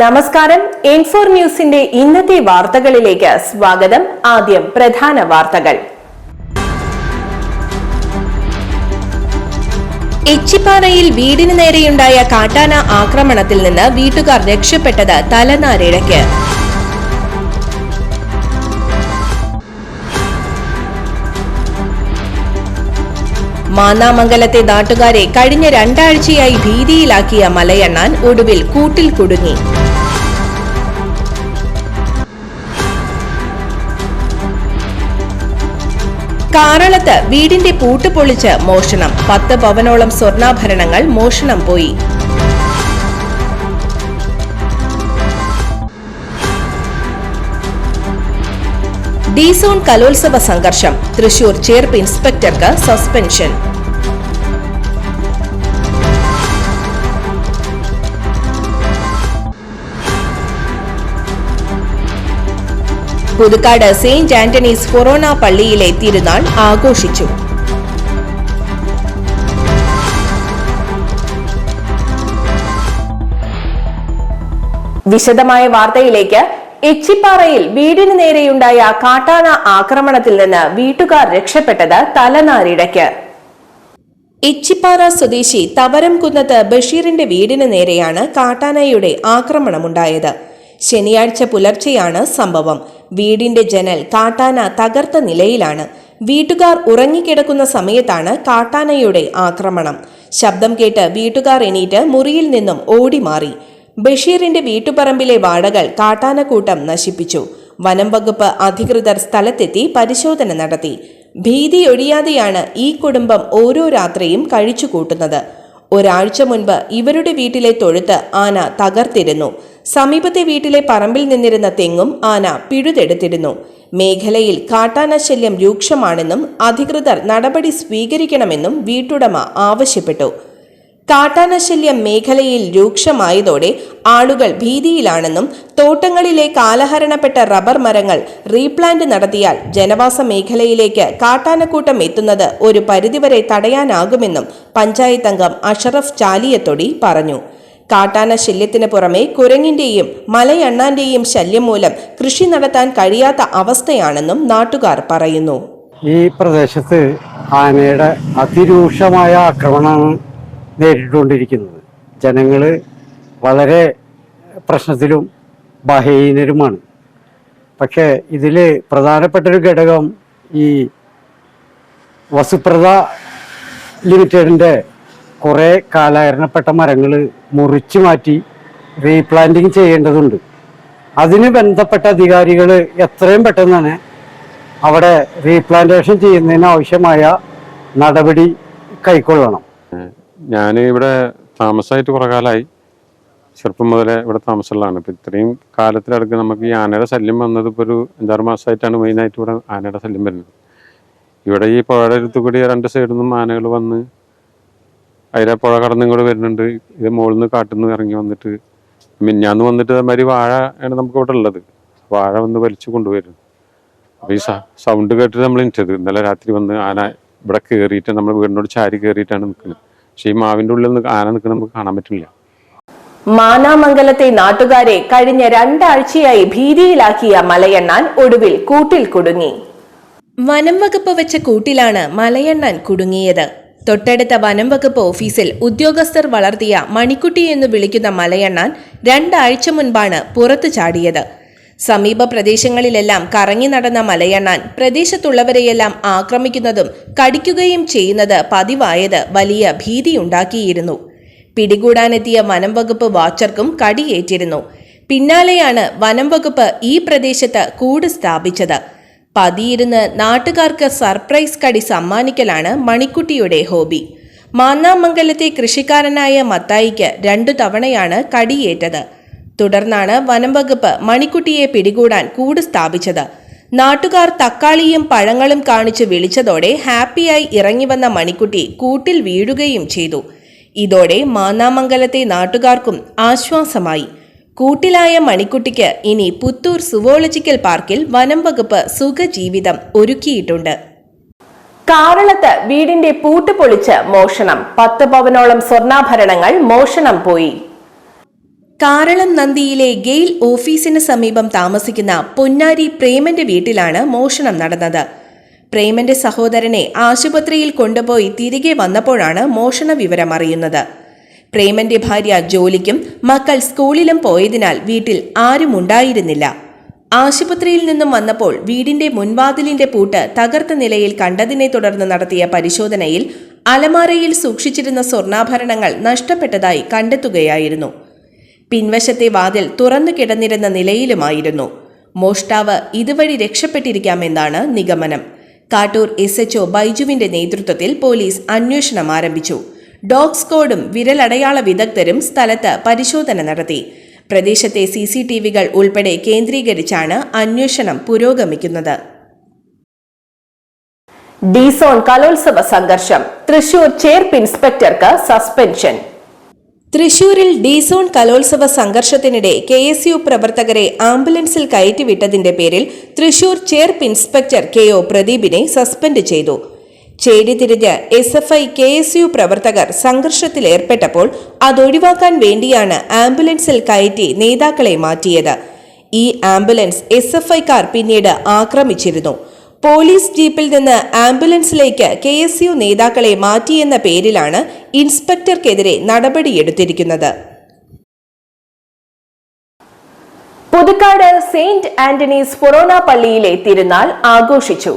നമസ്കാരം. ഇൻഫോർ ന്യൂസിന്റെ ഇന്നത്തെ വാർത്തകളിലേക്ക് സ്വാഗതം. ആദ്യം പ്രധാന വാർത്തകൾ. എച്ചിപ്പാറയിൽ വീടിനു നേരെയുണ്ടായ കാട്ടാന ആക്രമണത്തിൽ നിന്ന് വീട്ടുകാർ രക്ഷപ്പെട്ടത് തലനാരിഴയ്ക്ക്. മാന്നാമംഗലത്തെ നാട്ടുകാരെ കഴിഞ്ഞ രണ്ടാഴ്ചയായി ഭീതിയിലാക്കിയ മലയണ്ണാൻ ഒടുവിൽ കൂട്ടിൽ കുടുങ്ങി. കാറളത്ത് വീടിന്റെ പൂട്ട് പൊളിച്ച് മോഷണം. പത്ത് പവനോളം സ്വർണാഭരണങ്ങൾ മോഷണം പോയി. ഡി സോൺ കലോത്സവ സംഘർഷം. Thrissur Cherpu ഇൻസ്പെക്ടർക്ക് suspension. Puthukkad saint Antony's forane പള്ളിയിലെ തിരുനാൾ ആഘോഷിച്ചു. വിശദമായ വാർത്തയിലേക്ക് എച്ചിപ്പാറയിൽ വീടിന് നേരെയുണ്ടായ കാട്ടാന ആക്രമണത്തിൽ നിന്ന് വീട്ടുകാർ രക്ഷപ്പെട്ടത് തലനാരിഴയ്ക്ക്. എച്ചിപ്പാറ സ്വദേശി തവരം കുന്നത്ത് ബഷീറിന്റെ വീടിന് നേരെയാണ് കാട്ടാനയുടെ ആക്രമണമുണ്ടായത്. ശനിയാഴ്ച പുലർച്ചെയാണ് സംഭവം. വീടിന്റെ ജനൽ കാട്ടാന തകർത്ത നിലയിലാണ്. വീട്ടുകാർ ഉറങ്ങിക്കിടക്കുന്ന സമയത്താണ് കാട്ടാനയുടെ ആക്രമണം. ശബ്ദം കേട്ട് വീട്ടുകാർ എണീറ്റ് മുറിയിൽ നിന്നും ഓടിമാറി. ബഷീറിന്റെ വീട്ടുപറമ്പിലെ വാടകൾ കാട്ടാനക്കൂട്ടം നശിപ്പിച്ചു. വനം വകുപ്പ് അധികൃതർ സ്ഥലത്തെത്തി പരിശോധന നടത്തി. ഭീതിയൊഴിയാതെയാണ് ഈ കുടുംബം ഓരോ രാത്രിയും കഴിച്ചുകൂട്ടുന്നത്. ഒരാഴ്ച മുൻപ് ഇവരുടെ വീട്ടിലെ തൊഴുത്ത് ആന തകർത്തിരുന്നു. സമീപത്തെ വീട്ടിലെ പറമ്പിൽ നിന്നിരുന്ന തെങ്ങും ആന പിഴുതെടുത്തിരുന്നു. മേഖലയിൽ കാട്ടാന ശല്യം രൂക്ഷമാണെന്നും അധികൃതർ നടപടി സ്വീകരിക്കണമെന്നും വീട്ടുടമ ആവശ്യപ്പെട്ടു. കാട്ടാന ശല്യം മേഖലയിൽ രൂക്ഷമായതോടെ ആളുകൾ ഭീതിയിലാണെന്നും തോട്ടങ്ങളിലെ കാലഹരണപ്പെട്ട റബ്ബർ മരങ്ങൾ റീപ്ലാന്റ് നടത്തിയാൽ ജനവാസ മേഖലയിലേക്ക് കാട്ടാനക്കൂട്ടം എത്തുന്നത് ഒരു പരിധിവരെ തടയാനാകുമെന്നും പഞ്ചായത്ത് അംഗം അഷറഫ് ചാലിയത്തൊടി പറഞ്ഞു. കാട്ടാന ശല്യത്തിന് പുറമെ കുരങ്ങിന്റെയും മലയണ്ണാന്റെയും ശല്യം മൂലം കൃഷി നടത്താൻ കഴിയാത്ത അവസ്ഥയാണെന്നും നാട്ടുകാർ പറയുന്നു. ഈ പ്രദേശത്ത് ആനയുടെ അതിരൂക്ഷമായ ആക്രമണമാണ് നേരിട്ടുകൊണ്ടിരിക്കുന്നത്. ജനങ്ങൾ വളരെ പ്രശ്നത്തിലും ബഹീനരുമാണ് പക്ഷേ ഇതിൽ പ്രധാനപ്പെട്ടൊരു ഘടകം ഈ വസുപ്രത ലിമിറ്റഡിന്റെ കുറേ കാലഹരണപ്പെട്ട മരങ്ങൾ മുറിച്ചു മാറ്റി റീപ്ലാന്റിങ് ചെയ്യേണ്ടതുണ്ട്. അതിന് ബന്ധപ്പെട്ട അധികാരികൾ എത്രയും പെട്ടെന്ന് തന്നെ അവിടെ റീപ്ലാന്റേഷൻ ചെയ്യുന്നതിന് ആവശ്യമായ നടപടി കൈക്കൊള്ളണം. ഞാൻ ഇവിടെ താമസമായിട്ട് കുറേ കാലമായി ചെറുപ്പം മുതലേ ഇവിടെ താമസമുള്ളതാണ്. ഇപ്പം ഇത്രയും കാലത്തിലടക്ക് നമുക്ക് ഈ ആനയുടെ ശല്യം വന്നത് ഇപ്പോൾ ഒരു അഞ്ചാറ് മാസമായിട്ടാണ് മെയിനായിട്ട് ഇവിടെ ആനയുടെ ശല്യം വരുന്നത്. ഇവിടെ ഈ പുഴയുടെ അടുത്ത് കൂടി രണ്ട് സൈഡിൽ നിന്നും ആനകൾ വന്ന് അതിലെ പുഴ കടന്നും കൂടെ വരുന്നുണ്ട്. ഇത് മുകളിൽ നിന്ന് കാട്ടിൽ നിന്ന് ഇറങ്ങി വന്നിട്ട് മിന്നാന്ന് വന്നിട്ട് അതേമാതിരി വാഴ ആണ് നമുക്ക് ഇവിടെ ഉള്ളത്. വാഴ വന്ന് വലിച്ചു കൊണ്ടുവരും അപ്പോൾ ഈ സൗണ്ട് കേട്ടിട്ട് നമ്മൾ എനിച്ചത് ഇന്നലെ രാത്രി വന്ന് ആന ഇവിടെ കയറിയിട്ട് നമ്മൾ വീടിനോട് ചാരി കയറിയിട്ടാണ് നിൽക്കുന്നത്. പക്ഷേ ഈ മാവിന്റെ ഉള്ളിൽ നിന്ന് ആന നിൽക്കുന്നത് നമുക്ക് കാണാൻ പറ്റില്ല. മാനാമംഗലത്തെ നാട്ടുകാരെ കഴിഞ്ഞ രണ്ടാഴ്ചയായി ഭീതിയിലാക്കിയ മലയണ്ണാൻ ഒടുവിൽ കൂട്ടിൽ കുടുങ്ങി. വനം വകുപ്പ് വെച്ച കൂട്ടിലാണ് മലയണ്ണാൻ കുടുങ്ങിയത്. തൊട്ടടുത്ത വനം വകുപ്പ് ഓഫീസിൽ ഉദ്യോഗസ്ഥർ വളർത്തിയ മണിക്കുട്ടി എന്ന് വിളിക്കുന്ന മലയണ്ണാൻ രണ്ടാഴ്ച മുൻപാണ് പുറത്തു ചാടിയത്. സമീപ പ്രദേശങ്ങളിലെല്ലാം കറങ്ങി നടന്ന മലയണ്ണാൻ പ്രദേശത്തുള്ളവരെയെല്ലാം ആക്രമിക്കുന്നതും കടിക്കുകയും ചെയ്യുന്നത് പതിവായത് വലിയ ഭീതിയുണ്ടാക്കിയിരുന്നു. പിടികൂടാനെത്തിയ വനം വകുപ്പ് വാച്ചർക്കും കടിയേറ്റിരുന്നു. പിന്നാലെയാണ് വനം വകുപ്പ് ഈ പ്രദേശത്ത് കൂട് സ്ഥാപിച്ചത്. പതിയിരുന്ന് നാട്ടുകാർക്ക് സർപ്രൈസ് കടി സമ്മാനിക്കലാണ് മണിക്കുട്ടിയുടെ ഹോബി. മാന്നാമംഗലത്തെ കൃഷിക്കാരനായ മത്തായിക്ക് രണ്ടു തവണയാണ് കടിയേറ്റത്. തുടർന്നാണ് വനം വകുപ്പ് മണിക്കുട്ടിയെ പിടികൂടാൻ കൂട് സ്ഥാപിച്ചത്. നാട്ടുകാർ തക്കാളിയും പഴങ്ങളും കാണിച്ച് വിളിച്ചതോടെ ഹാപ്പിയായി ഇറങ്ങി വന്ന മണിക്കുട്ടി കൂട്ടിൽ വീഴുകയും ചെയ്തു. ഇതോടെ മാന്നാമംഗലത്തെ നാട്ടുകാർക്കും ആശ്വാസമായി. കൂട്ടിലായ മണിക്കുട്ടിക്ക് ഇനി പുത്തൂർ സുവോളജിക്കൽ പാർക്കിൽ വനം വകുപ്പ് സുഖജീവിതം ഒരുക്കിയിട്ടുണ്ട്. കാറളത്ത് വീടിന്റെ പൂട്ട് പൊളിച്ച് മോഷണം. പത്ത് പവനോളം സ്വർണാഭരണങ്ങൾ മോഷണം പോയി. കാരളം നന്ദിയിലെ ഗെയിൽ ഓഫീസിന് സമീപം താമസിക്കുന്ന പൊന്നാരി പ്രേമന്റെ വീട്ടിലാണ് മോഷണം നടന്നത്. പ്രേമന്റെ സഹോദരനെ ആശുപത്രിയിൽ കൊണ്ടുപോയി തിരികെ വന്നപ്പോഴാണ് മോഷണ വിവരം അറിയുന്നത്. പ്രേമന്റെ ഭാര്യ ജോലിക്കും മക്കൾ സ്കൂളിലും പോയതിനാൽ വീട്ടിൽ ആരും ഉണ്ടായിരുന്നില്ല. ആശുപത്രിയിൽ നിന്നും വന്നപ്പോൾ വീടിന്റെ മുൻവാതിലിന്റെ പൂട്ട് തകർത്ത നിലയിൽ കണ്ടതിനെ തുടർന്ന് നടത്തിയ പരിശോധനയിൽ അലമാരയിൽ സൂക്ഷിച്ചിരുന്ന സ്വർണാഭരണങ്ങൾ നഷ്ടപ്പെട്ടതായി കണ്ടെത്തുകയായിരുന്നു. പിൻവശത്തെ വാതിൽ തുറന്നു കിടന്നിരുന്ന നിലയിലുമായിരുന്നു. മോഷ്ടാവ് ഇതുവഴി രക്ഷപ്പെട്ടിരിക്കാമെന്നാണ് നിഗമനം. കാട്ടൂർ എസ് എച്ച്ഒ ബൈജുവിന്റെ നേതൃത്വത്തിൽ പോലീസ് അന്വേഷണം ആരംഭിച്ചു. ഡോഗ് സ്ക്വാഡും വിരലടയാള വിദഗ്ധരും സ്ഥലത്ത് പരിശോധന നടത്തി. പ്രദേശത്തെ സി സി ടി വികൾ ഉൾപ്പെടെ കേന്ദ്രീകരിച്ചാണ് അന്വേഷണം പുരോഗമിക്കുന്നത്. ഡിസോൺ കലോത്സവ സംഘർഷം. തൃശൂർ ചേർപ്പ് ഇൻസ്പെക്ടർക്ക് സസ്പെൻഷൻ. തൃശൂരിൽ ഡിസോൺ കലോത്സവ സംഘർഷത്തിനിടെ കെ എസ് യു പ്രവർത്തകരെ ആംബുലൻസിൽ കയറ്റിവിട്ടതിന്റെ പേരിൽ Thrissur Cherpu inspector K O പ്രദീപിനെ suspend ചെയ്തു. ചേടി തിരിഞ്ഞ് S F I K S U പ്രവർത്തകർ സംഘർഷത്തിലേർപ്പെട്ടപ്പോൾ അതൊഴിവാക്കാൻ വേണ്ടിയാണ് ആംബുലൻസിൽ കയറ്റി നേതാക്കളെ മാറ്റിയത്. ഈ ആംബുലൻസ് എസ് എഫ് ഐക്കാർ പിന്നീട് ആക്രമിച്ചിരുന്നു. പോലീസ് ജീപ്പിൽ നിന്ന് ആംബുലൻസിലേക്ക് കെ എസ് യു നേതാക്കളെ മാറ്റിയെന്ന പേരിലാണ് ഇൻസ്പെക്ടർക്കെതിരെ നടപടിയെടുത്തിരിക്കുന്നത്. പുതുക്കാട് സെയിന്റ് ആന്റണീസ് ഫൊറോണ പള്ളിയിലെ തിരുനാൾ ആഘോഷിച്ചു.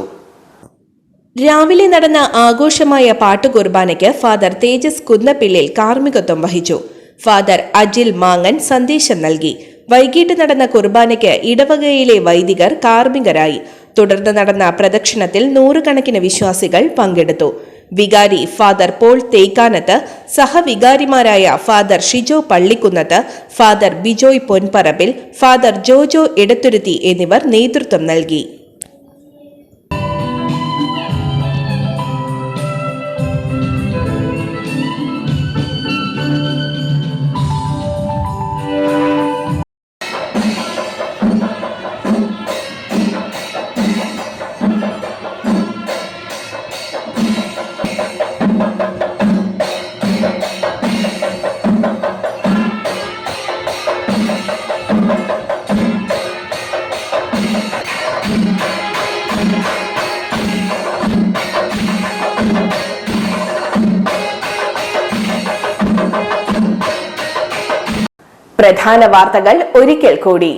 രാവിലെ നടന്ന ആഘോഷമായ പാട്ടുകുർബാനയ്ക്ക് ഫാദർ തേജസ് കുന്നപ്പിള്ളിൽ കാർമ്മികത്വം വഹിച്ചു. ഫാദർ അജിൽ മാങ്ങൻ സന്ദേശം നൽകി. വൈകിട്ട് നടന്ന കുർബാനയ്ക്ക് ഇടവകയിലെ വൈദികർ കാർമ്മികരായി. തുടർന്ന് നടന്ന പ്രദക്ഷിണത്തിൽ നൂറുകണക്കിന് വിശ്വാസികൾ പങ്കെടുത്തു. വികാരി father Paul Thekkanath സഹവികാരിമാരായ father Shijo Pallikkunnath father Bijoy Ponparambil father Jojo Edathuruthy എന്നിവർ നേതൃത്വം നൽകി. പ്രധാന വാർത്തകൾ ഒരിക്കൽ കൂടി.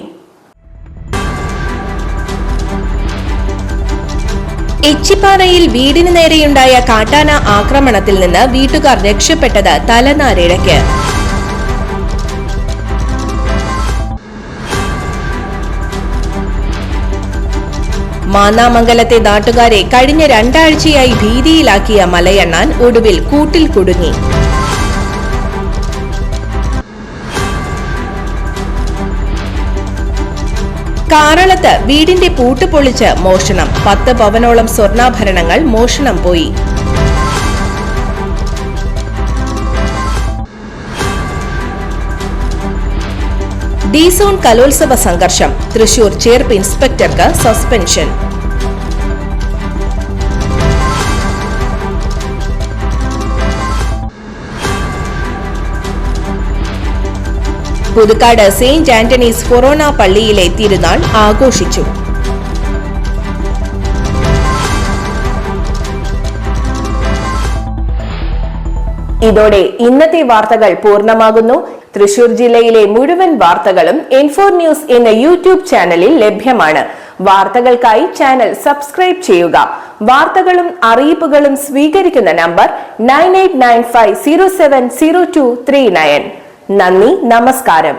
എച്ചിപ്പാറയിൽ വീടിനു നേരെയുണ്ടായ കാട്ടാന ആക്രമണത്തിൽ നിന്ന് വീട്ടുകാർ രക്ഷപ്പെട്ടത് തലനാരിഴയ്ക്ക്. മാന്നാമംഗലത്തെ നാട്ടുകാരെ കഴിഞ്ഞ രണ്ടാഴ്ചയായി ഭീതിയിലാക്കിയ മലയണ്ണാൻ ഒടുവിൽ കൂട്ടിൽ കുടുങ്ങി. കാറളത്ത് വീടിന്റെ പൂട്ട് പൊളിച്ച് മോഷണം. പത്ത് പവനോളം സ്വർണാഭരണങ്ങൾ മോഷണം പോയി. ഡിസോൺ കലോത്സവ സംഘർഷം. Thrissur Cherpu ഇൻസ്പെക്ടർക്ക് suspension. Puthukkad Saint Antony's forane പള്ളിയിലെ തിരുനാൾ ആഘോഷിച്ചു. ഇതോടെ ഇന്നത്തെ വാർത്തകൾ പൂർണമാകുന്നു. തൃശൂർ ജില്ലയിലെ മുഴുവൻ വാർത്തകളും എൻഫോർ ന്യൂസ് എന്ന യൂട്യൂബ് ചാനലിൽ ലഭ്യമാണ്. വാർത്തകൾക്കായി ചാനൽ സബ്സ്ക്രൈബ് ചെയ്യുക. വാർത്തകളും അറിയിപ്പുകളും സ്വീകരിക്കുന്ന നമ്പർ നയൻ. നന്ദി നമസ്കാരം.